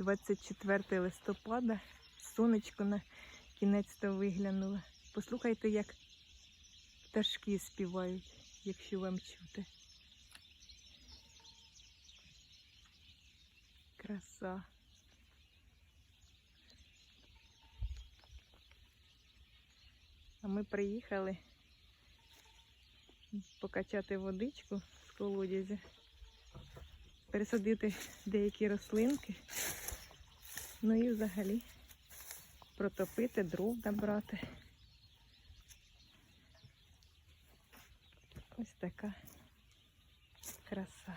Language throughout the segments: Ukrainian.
24 листопада. Сонечко на кінець-то виглянуло. Послухайте, як пташки співають, якщо вам чути. Краса. А ми приїхали покачати водичку з колодязя, пересадити деякі рослинки, ну і взагалі протопити, дров набрати. Ось така краса.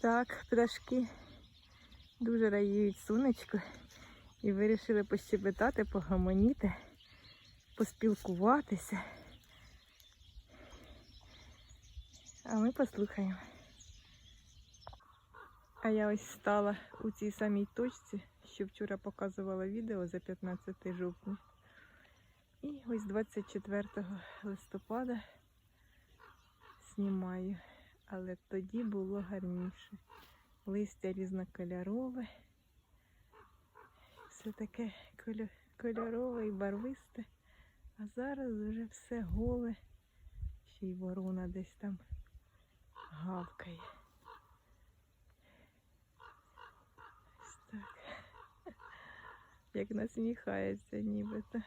Так, пташки дуже радіють сонечку і вирішили пощебетати, погомоніти, поспілкуватися. А ми послухаємо. А я ось стала у цій самій точці, що вчора показувала відео за 15 жовтня. І ось 24 листопада знімаю. Але тоді було гарніше. Листя різнокольорове. Все таке кольорове і барвисте. А зараз вже все голе. Ще й ворона десь там гавкає. Ось так. Як насміхається нібито.